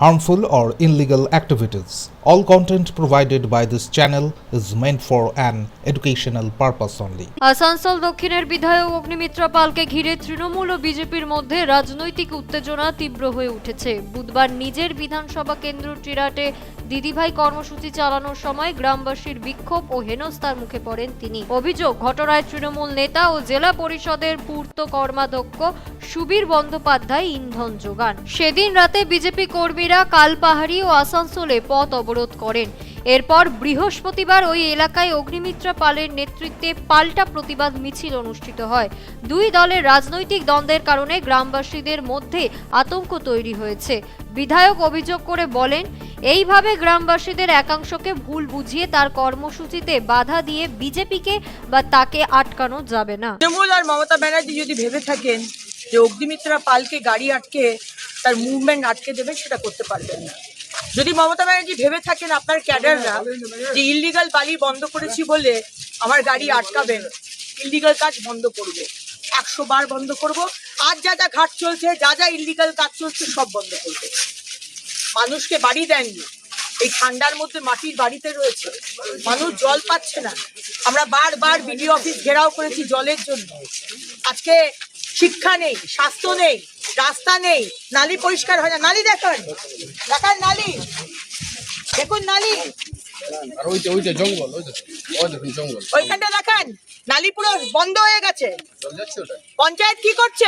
harmful, or illegal activities. All content provided by this channel is meant for an educational purpose only. Asansol দক্ষিণের বিধায়ক অগ্নিমিত্রা পালকে ঘিরে তৃণমূল ও বিজেপির মধ্যে রাজনৈতিক উত্তেজনা তীব্র হয়ে উঠেছে বুধবার নিজের বিধানসভা কেন্দ্র টিরাটে দিদিভাই কর্মসূচি চালানোর সময় গ্রামবাসীর বিক্ষোভ ও হেনস্থার মুখে পড়েন তিনি অভিযোগ ঘটনায় তৃণমূল নেতা ও জেলা পরিষদের পূর্ত কর্মাধ্যক্ষ সুবীর বন্দ্যোপাধ্যায় ইন্ধন যোগান সেদিন রাতে বিজেপি কর্মীরা কালপাহাড়ি ও আসানসোলে পথ অবরোধ করেন। এরপর বৃহস্পতিবার ওই এলাকায় অগ্নিমিত্রা পালের নেতৃত্বে পাল্টা প্রতিবাদ মিছিল অনুষ্ঠিত হয়। দুই দলের রাজনৈতিক দ্বন্দ্বের কারণে গ্রামবাসীদের মধ্যে আতঙ্ক তৈরি হয়েছে। বিধায়ক অভিযোগ করে বলেন, এইভাবে গ্রামবাসীদের একাংশকে ভুল বুঝিয়ে তার কর্মসূচিতে বাধা দিয়ে বিজেপিকে বা তাকে আটকানো যাবে না। তৃণমূল আর মমতা ব্যানার্জি যদি ভেবে থাকেন যে অগ্নিমিত্রা পালকে গাড়ি আটকে তার মুভমেন্ট আটকে দেবে, সেটা করতে পারবেন না। যদি মমতা ব্যানার্জি ভেবে থাকেন আপনার ক্যাডাররা যে ইল্লিগাল বালি বন্ধ করেছি বলে আমার গাড়ি আটকাবেন ইল্লিগাল কাজ বন্ধ করবে। একশো বার বন্ধ করব। আর যা যা ঘাট চলছে, যা যা ইল্লিগাল কাজ চলছে, সব বন্ধ করবে। মানুষকে বাড়ি দেননি। এই ঠান্ডার মধ্যে মাটির বাড়িতে রয়েছে। মানুষ জল পাচ্ছে না। আমরা বারবার বিডিও অফিস ঘেরাও করেছি জলের জন্য। আজকে শিক্ষা নেই, স্বাস্থ্য নেই। রাস্তা নেই নালি পরিষ্কার হয় না। নালি দেখান দেখান নালি। দেখুন নালি। ওইখানটা দেখান নালি পুরো বন্ধ হয়ে গেছে। পঞ্চায়েত কি করছে?